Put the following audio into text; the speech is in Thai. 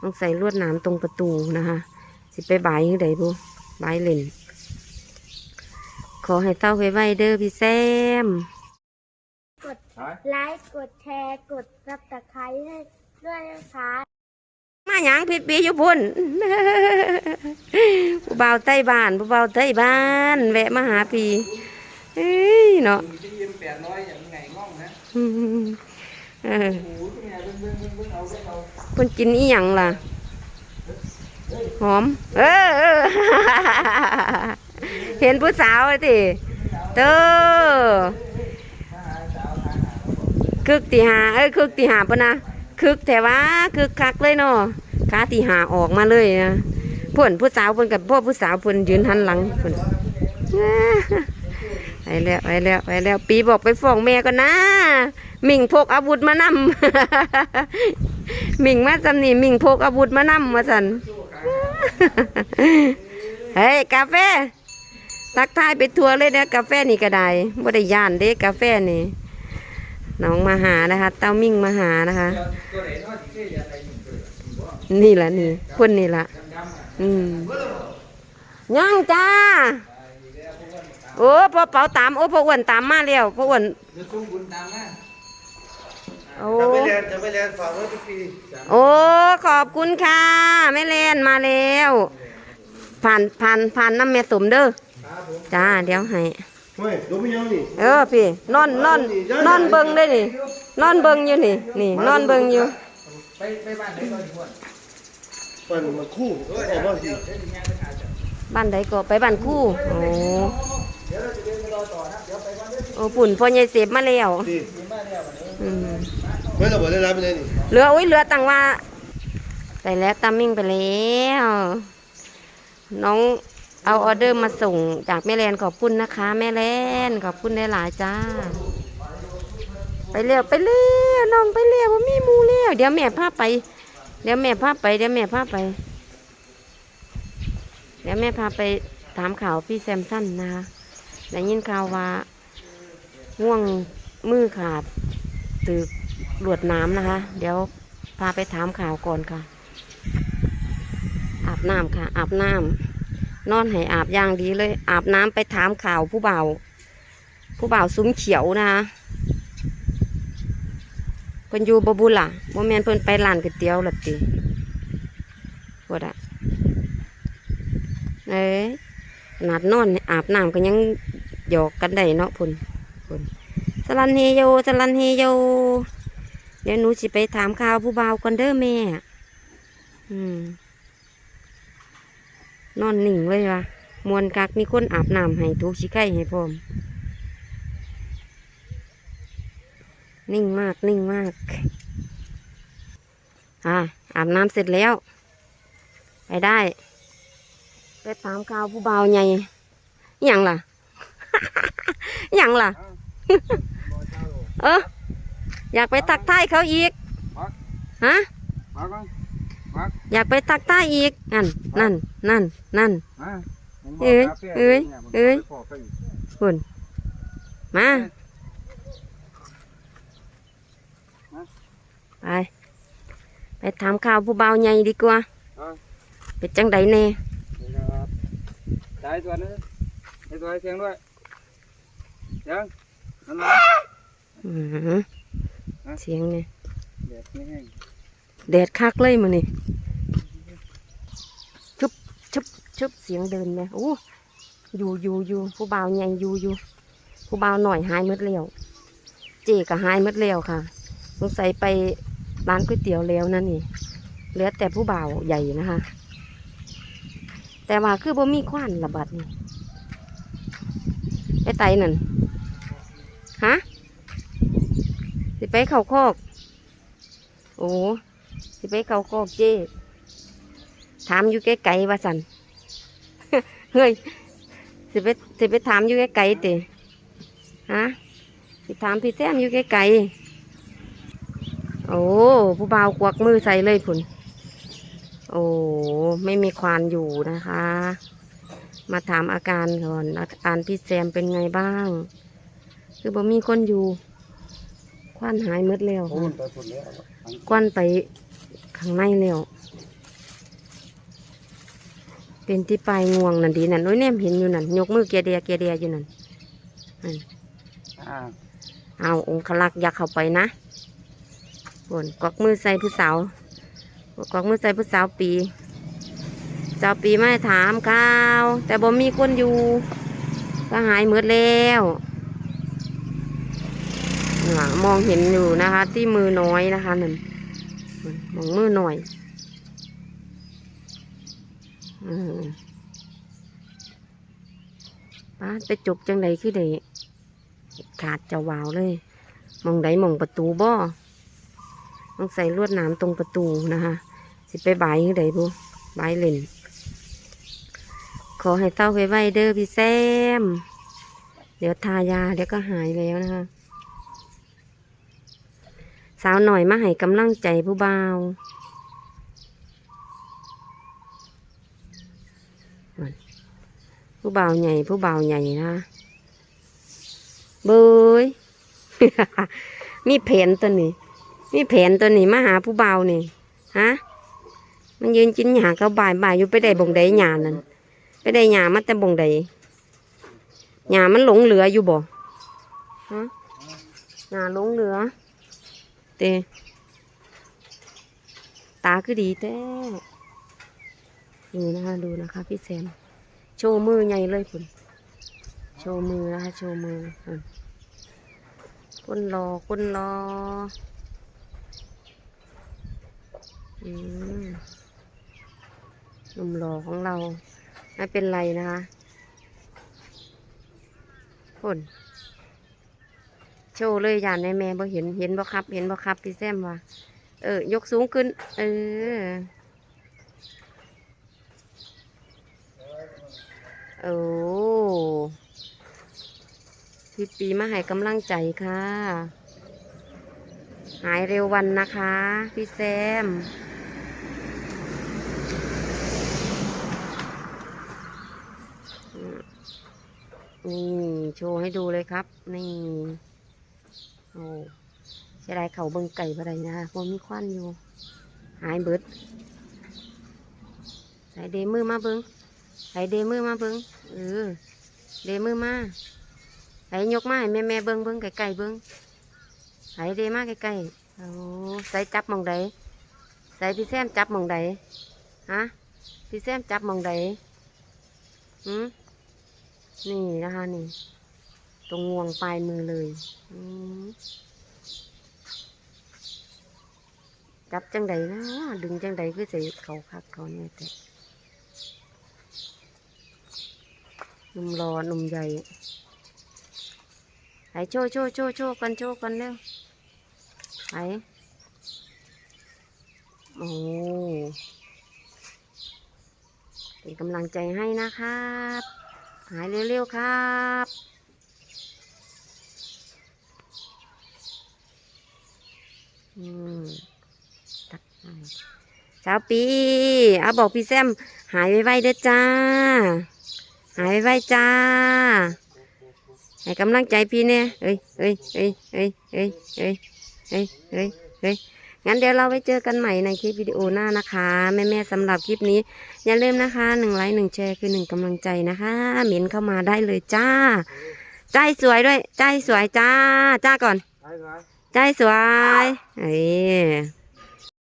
ต้องใส่ลวดหนามตรงประตูนะคะ สิไปบายยังไงบุบายเล่น ขอให้เต้าไว้ๆเด้อพี่แซม กดไลค์กดแชร์กดซับสไครต์ให้ด้วยนะคะมาหยังพี่ปีอยู่พุ่นผู้บ่าวใต้บ้านผู้บ่าวใต้บ้าน แวะมาหาพี่เอ้ยเนาะจะยืมแปดร้อยอย่างไงง่องนะเออโอ้ยเป็นไงเบิ้งเบิ้งเบิ้งเบิ้งเอาเบิ้งเอา เพิ่นกินอีหยังล่ะ หอม เออเออเห็นผู้สาวติเตอคึกตีหาเอ้ยคึกตีหาปะนะคึกแต่ว่าคึกคักเลยเนาะขาตีหาออกมาเลยนะพ่นผู้สาวพ่นกับพ่อผู้สาวพ่นยืนหันหลังพ่นไปแล้วไปแล้วไปแล้ว ปีบอกไปฟ้องแม่ก็นะ มิ่งพกอาวุธมานำ มิงมาจำนี่มิงพกอาวุธมานำมาสันเฮ้ยกาแฟตักทายไปทัวร์เลยนะกาแฟนี่ก็ได้บ่ได้ย่านเด้กาแฟนี่น้องมาหานะคะ เต้ามิ่งมาหานะคะ นี่แหละนี่คนนี่ละอืมยังจ้า โอ้พอเป๋าตามโอ้พออ้วนตามมาแล้วพออ้วน โอ้จะไม่เรียนจะไม่เรียนฝากไว้ทุกปีโอ้ขอบคุณค่ะแม่เลนมาแล้ว ผ่านผ่านผ่านน้ำแม่สมเด้อจ้าเดี๋ยวให้เฮ้ยดูไม่ยังนี่เออพี่นอนนอนนอนเบิงได้นี่นอนเบิงอยู่นี่นี่นอนเบิงอยู่ไปไปบ้านไหนก่อนดีกว่ามันมันคู่ออกมาสิบ้านใดก็ไปบ้านคู่โอ้ โอ้ปุ่นพ่อใหญ่เสพมาแล้วดีอืมไม่ต้องบอกได้รับไปเลยนี่เหลือโอ้ยเหลือตังว่า ไปแล้วตามมิ่งไปแล้ว น้องเอาออเดอร์มาส่งจากแม่แลนขอบคุณนะคะ แม่แลนขอบคุณหลายๆจ้า ไปเร็วไปเร็วน้องไปเร็วว่ามีหมูเร็วเดี๋ยวแม่พาไป เดี๋ยวแม่พาไปเดี๋ยวแม่พาไป เดี๋ยวแม่พาไปถามข่าวพี่แซมสันนะคะ ได้ยินข่าวว่าง่วงมือขาดตึกหลวดน้ำนะคะ เดี๋ยวพาไปถามข่าวก่อนค่ะ อาบน้ำค่ะ อาบน้ำนอนให้อาบอย่างดีเลย อาบน้ำไปถามข่าวผู้บ่าวผู้บ่าวซุ้มเขียวนะคะเพิ่นอยู่บบุล่ะโมเมนเพิ่นไปร้านก๋วยเตี๋ยวละติว่าอะเอ้ยขนาดนอนอาบน้ำก็ยัง หยอกกันได้เนาะพุ่นพุ่นสลันเฮโยสลันเฮโยเดี๋ยวหนูสิไปถามข่าวผู้บ่าวก่อนเด้อแม่ อืม นอนหนิ่งเลยวะมวนกักมีคนอาบน้ำให้ทุกชิไข่ให้พร้อม นิ่งมากนิ่งมาก อ่าอาบน้ำเสร็จแล้ว ไปได้ ไปถามข่าวผู้บ่าวใหญ่อิหยังล่ะ อิหยังล่ะ เออ อยากไปตักใต้เขาอีก ฮะมาก่อนอยากไปตักใต้อีก นั่น นั่น นั่น นั่นมาเอ้ย เอ้ย เอ้ยคุณมาไป ไปถามข่าวผู้เบาวใหญ่ดีกว่า เป็นจังใดแน่ได้ตัวนึงได้ตัวเสียงด้วยเสี ยงนั่นนะอื้อหือเสียงเนี่ยเด็ดไม่แห้งแดดคักเลยมันนี่ชุบชุบชุบเสียงเดินไหมโอ้อยู่อยู่อยู่ผู้บ่าวใหญ่อยู่อยู่ผู้บ่าวหน่อยหายหมดแล้วเจก็หายหมดแล้วค่ะสงสัยไปร้านก๋วยเตี๋ยวแล้วนั่นนี่เหลือแต่ผู้บ่าวใหญ่นะคะ แต่ว่าคือบ่มีควันระบาดนี่ไอ้ไตนั่น ฮะสิไปเข้าคอก โอ้สิไปเขาโคกเจ้ถามอยู่ไกลๆว่าสันเฮ้ยสิไปสิไปถามอยู่ไกลๆเตะฮะสิถามพี่แซมอยู่ไกลๆโอ้ผู้บ่าวกวักมือใส่เลยพุ่นโอ้ไม่มีควานอยู่นะคะ มาถามอาการก่อนอาการพี่แซมเป็นไงบ้าง คือบ่มีคนอยู่ ควานหายหมดแล้วโอ้ค่ะมันไปผลแล้วกวนไปข้างในแล้วเป็นที่ปลายงวงนั่นดีนั่นโอ้ยแนมเห็นอยู่นั่นยกมือเกียเดียเกียเดียอยู่นั่นนั่นอ่าเอาองคลักษ์อยากเข้าไปนะบนกวักมือใส่ผู้สาวกวักมือใส่ผู้สาวปีสาวปีไม่ถามข้าว แต่บ่มีคนอยู่ก็หายหมดแล้ว น่ะมองเห็นอยู่นะคะ ที่มือน้อยนะคะนั่นมองมือหน่อยอป้าไปจกจังไดคือไดขาดจะวาวเลย มองไดมองประตูบ่ต้องใส่ลวดนามตรงประตูนะคะ สิไปบายคือไดบุบายเล่น ขอให้เต้าไว้ไว้เด้อพี่แซม เดี๋ยวทายาเดี๋ยวก็หายแล้วนะคะ สาวหน่อยมาให้กำลังใจผู้บ่าวผู้บ่าวใหญ่ผู้บ่าวใหญ่นะเบยมีแผนตัวนี้มีแผนตัวนี้มาหาผู้บ่าวนี่ฮะมันยืนกินหยาเขาบ่ายบ่ายอยู่ไปได้บงได้หยานั่นไปได้หยามาแต่บงใดหยามันหลงเหลืออยู่บ่ฮะหยาหลงเหลือ เตตาคือดีแท้ดูนะคะดูนะคะพี่แซม โชว์มือใหญ่เลยคุณโชว์มือนะคะโชว์มือคนรอคนรออืมหนุ่มรอของเรา ไม่เป็นไรนะคะคน ชว์เลยยานในแม่บ่เห็นเห็นบ่ครับ เห็นบ่ครับ พี่แซมว่าเออยกสูงขึ้น เออโอ้พี่ปีมาให้กำลังใจค่ะ หายเร็ววันนะคะ พี่แซมนี่ โชว์ให้ดูเลยครับ นี่ โอ้เสียดายเขาเบิ่งไก่บ่ได้นะพราะมีควันอยู่ หายเบิดใส่เดมือมาเบิงใส่เดมือมาเบิงเออ เดมือมาใส่ยกมาให้แม่แม่เบิงเบิงไก่ไก่เบิงใส่เดมาไก่ไก่โอ้ใส่จับมองใดใส่พี่แซมจับมองใดฮะพี่แซมจับมองใดหืมนี่นะคะนี่ ตรงงวงปลายมือเลยจับจังใดนะดึงจังใดคือใส่เขาคักเขาเนี่ยแต่หนุ่มรอหนุ่มใหญ่ไหโชว์โชว์โชว์โชว์กันโชว์กันเร็วไหโอ้เป็นกำลังใจให้นะครับ หายเร็วๆครับ อืมตัดให้ สาวปีเอาบอกพี่แซม หายไวๆเด้อจ้า หายไวๆจ้า ให้กำลังใจพี่เนี่ยเอ้ยเอ้ยเอ้ยเอ้ยเอ้ยเอ้ยเอ้ยเอ้ยเอ้ยงั้นเดี๋ยวเราไปเจอกันใหม่ในคลิปวิดีโอหน้านะคะ แม่ ๆสำหรับคลิปนี้ อย่าลืมนะคะหนึ่งไลค์หนึ่งแชร์คือหนึ่งกำลังใจนะคะเหม็นเข้ามาได้เลยจ้า ใจสวยด้วย ใจสวยจ้า จ้าก่อน ใจสวยเอ้